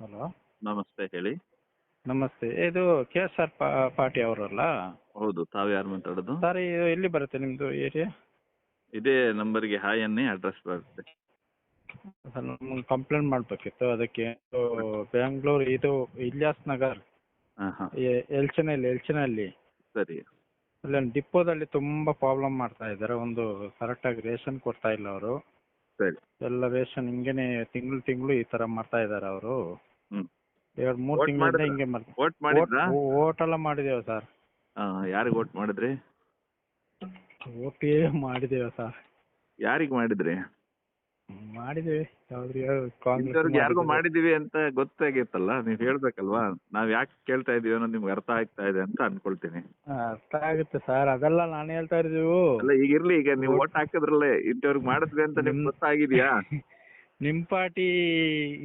Hello. ನಮಸ್ತೆ ಹೇಳಿ. ನಮಸ್ತೆ. ಇದು ಕೆ ಎಸ್ ಆರ್ ಪಾಟಿ ಅವರಲ್ಲ? ಹೌದು ತಾವು ಯಾರು ಮಾತಾಡೋದು? ಸರ್ ಇದು ಎಲ್ಲಿ ಬರುತ್ತೆ ನಿಮ್ಮದು ಏರಿಯಾ? ಇದೇ ನಂಬರ್ಗೆ ಹಾಯ್ ಅನ್ನಿ ಅಡ್ರೆಸ್ ಬರುತ್ತೆ. ಸರ್ ನಮ್ಗೆ ಕಂಪ್ಲೇಂಟ್ ಮಾಡ್ಬೇಕಿತ್ತು. ಅದಕ್ಕೆ ಬ್ಯಾಂಗ್ಳೂರ್ ಬೆಂಗಳೂರು ಇದು ಇಲಿಯಾಸ್ ನಗರ್. ಹಾಂ ಹಾಂ. ಎ- ಎಲ್ಚನಲ್ಲಿ ಎಲ್ಚನಲ್ಲಿ ಸರಿ. ಅಲ್ಲಿ ಡಿಪೋದಲ್ಲಿ ತುಂಬ ಪ್ರಾಬ್ಲಮ್ ಮಾಡ್ತಾ ಇದ್ದಾರೆ. ಒಂದು ಕರೆಕ್ಟಾಗಿ ರೇಷನ್ ಕೊಡ್ತಾ ಇಲ್ಲ ಅವರು. ಸರಿ. ಎಲ್ಲ ರೇಷನ್ ಹಿಂಗೇನೆ ತಿಂಗಳು ತಿಂಗಳು ಈ ತರ ಮಾಡ್ತಾ ಇದ್ದಾರೆ ಅವರು. ಎರಡು ಮೂರು Vote ತಿಂಗಳಿಂದ ಮಾಡಿದ್ರಾ? ಹಿಂಗೆ ಮಾಡ್ತಾರೆ ವೋಟ್ ಮಾಡಿದ್ರಾ? ಓಟ್ ಎಲ್ಲ ಮಾಡಿದ್ದೇವೆ ಸರ್. ಯಾರಿಗೆ ವೋಟ್ ಮಾಡಿದ್ರಿ? ಓಟೇ ಮಾಡಿದೇವ ಸರ್. ಯಾರಿಗೆ ಮಾಡಿದ್ರಿ? ಮಾಡಿದೀವಿ ಯಾರಿಗೂ ಮಾಡಿದೀವಿ ಅಂತ ಗೊತ್ತಾಗಿತ್ತಲ್ಲ ನೀವ್ ಹೇಳ್ಬೇಕಲ್ವಾ? ನಾವ್ ಯಾಕೆ ಕೇಳ್ತಾ ಇದೀವಿ ಅನ್ನೋದು ನಿಮ್ಗೆ ಅರ್ಥ ಆಗ್ತಾ ಇದೆ ಅಂತ ಅನ್ಕೊಳ್ತೀನಿ. ಅರ್ಥ ಆಗುತ್ತೆ ಸರ್. ಅದೆಲ್ಲ ನಾನು ಹೇಳ್ತಾ ಇದ್ದೀವಿ ಅಲ್ಲ ಈಗ ಇರ್ಲಿ ಈಗ ನೀವು ವೋಟ್ ಹಾಕಿದ್ರಲ್ಲೇ ಇಂಥವ್ರಿಗೆ ಮಾಡಿದ್ವಿ ಅಂತ ನಿಮ್ಗೆ ನಿಮ್- ಗೊತ್ತಾಗಿದ್ಯಾ? ನಿಮ್ ಪಾರ್ಟಿ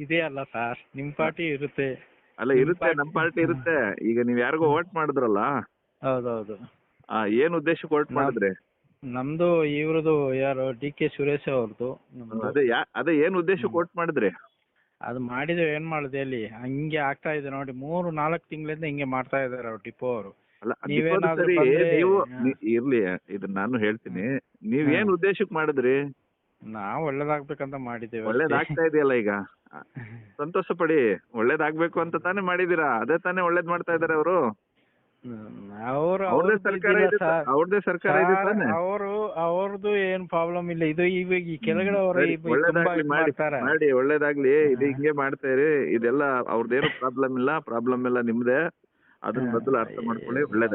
ಇದೆಯಲ್ಲ ಸರ್ ನಿಮ್ ಪಾರ್ಟಿ ಇರುತ್ತೆ. ಅಲ್ಲ ಇರುತ್ತೆ. ನಮ್ ಪಾರ್ಟಿ ಇರುತ್ತೆ. ಈಗ ನೀವ್ ಯಾರಿಗೋ ವೋಟ್ ಮಾಡಿದ್ರಲ್ಲ? ಹೌದೌದು. ಆ, ಏನ್ ಉದ್ದೇಶಕ್ಕೆ ವೋಟ್ ಮಾಡಿದ್ರಿ? ನಮ್ದು ಇವ್ರದ್ದು ಯಾರು ಡಿ ಕೆ ಸುರೇಶ್ ಅವ್ರದ್ದು. ಅದೇ ಯಾ- ಅದೇ ಏನ್ ಉದ್ದೇಶಕ್ಕೆ ವೋಟ್ ಮಾಡಿದ್ರಿ? ಅದು ಮಾಡಿದ್ರೆ ಏನ್ ಮಾಡುದು ಹೇಳಿ. ಹಂಗೆ ಆಗ್ತಾ ಇದೆ ನೋಡಿ. ಮೂರು ನಾಲ್ಕು ತಿಂಗಳಿಂದ ಹಿಂಗೆ ಮಾಡ್ತಾ ಇದಾರೆ ಅವ್ರು ಡಿಪೋ ಅವರು. ಅಲ್ಲ ನೀವೇನಾದ್ರೂ ಸರಿ ಬಂದ್ರೆ- ನೀವು ಹಾ. ನೀ- ಇರ್ಲಿ ಇದನ್ನ ನಾನು ಹೇಳ್ತೀನಿ. ನೀವ್. ಏನ್ ಉದ್ದೇಶಕ್ಕೆ ಮಾಡಿದ್ರಿ? ನಾವು ಒಳ್ಳೇದಾಗ್ಬೇಕಂತ ಮಾಡಿದ್ದೇವೆ. ಒಳ್ಳೇದಾಗ್ತಾ ಇದೆಯಲ್ಲ ಈಗ? ಸಂತೋಷ ಪಡಿ ಒಳ್ಳೇದಾಗ್ಬೇಕು ಅಂತ ತಾನೇ ಮಾಡಿದೀರಾ ಅದೇ ತಾನೇ ಒಳ್ಳೇದ್ ಮಾಡ್ತಾ ಇದಾರೆ ಅವರು? ಅವ್ರದೇ ಸರ್ಕಾರ. ಅವ್ರದೇ ಅವರು ಅವ್ರದ್ದು ಏನ್ ಪ್ರಾಬ್ಲಮ್ ಇಲ್ಲ. ಇದು ಇವಾಗ ಈ ಕೆಳಗಡೆ ಅವರು ಮಾಡಿ ಒಳ್ಳೇದಾಗ್ಲಿ. ಇದು. ಹಿಂಗೆ ಮಾಡ್ತಾ ಇರಿ. ಇದೆಲ್ಲ ಅವ್ರದ್ದೇನು ಪ್ರಾಬ್ಲಮ್ ಇಲ್ಲ. ಪ್ರಾಬ್ಲಮ್ ಎಲ್ಲ ನಿಮ್ದೇ. ಅದನ್ನ ಬದಲು ಮೊದಲು ಅರ್ಥ ಮಾಡ್ಕೊಳ್ಳಿ. ಒಳ್ಳೇದ